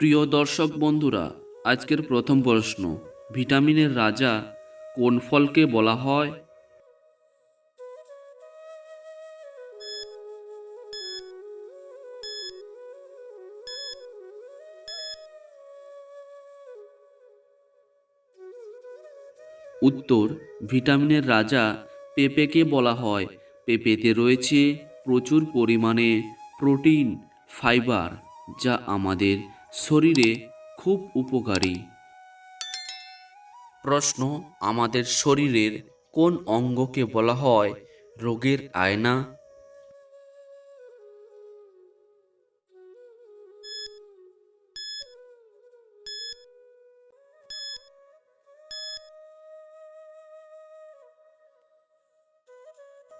প্রিয় দর্শক বন্ধুরা, আজকের প্রথম প্রশ্ন, ভিটামিনের রাজা কোন ফলকে বলা হয়? উত্তর, ভিটামিনের রাজা পেঁপেকে বলা হয়। পেঁপেতে রয়েছে প্রচুর পরিমাণে প্রোটিন, ফাইবার, যা আমাদের শরীরে খুব উপকারী। প্রশ্ন, আমাদের শরীরের কোন অঙ্গকে বলা হয় রোগের আয়না?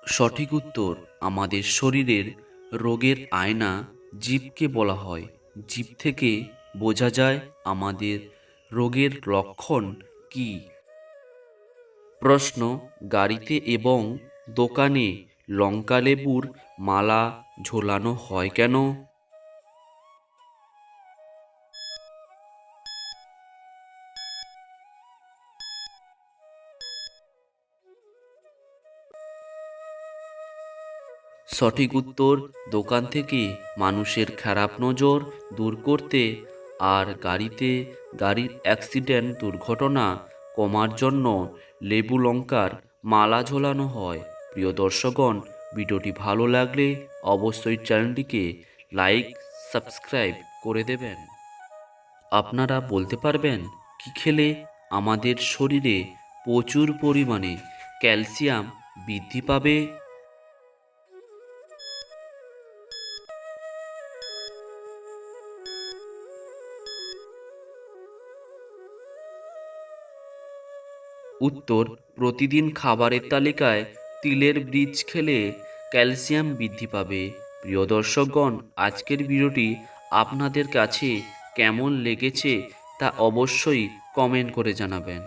সঠিক উত্তর, আমাদের শরীরের রোগের আয়না জীবকে বলা হয়। জীব থেকে বোঝা যায় আমাদের রোগের লক্ষণ কি? প্রশ্ন, গাড়িতে এবং দোকানে লঙ্কা লেবুর মালা ঝোলানো হয় কেন? সঠিক উত্তর দোকান থেকে মানুষের খারাপ নজর দূর করতে আর গাড়িতে গাড়ির অ্যাক্সিডেন্ট দুর্ঘটনা কমার জন্য লেবু লঙ্কার মালা ঝোলানো হয়। প্রিয় দর্শকগণ, ভিডিওটি ভালো লাগলে অবশ্যই চ্যানেলটিকে লাইক, সাবস্ক্রাইব করে দেবেন। আপনারা বলতে পারবেন, কি খেলে আমাদের শরীরে প্রচুর পরিমাণে ক্যালসিয়াম বৃদ্ধি পাবে? উত্তর, প্রতিদিন খাবারের তালিকায় তিলের বীজ খেলে ক্যালসিয়াম বৃদ্ধি পাবে। প্রিয় দর্শকগণ, আজকের ভিডিওটি আপনাদের কাছে কেমন লেগেছে তা অবশ্যই কমেন্ট করে জানাবেন।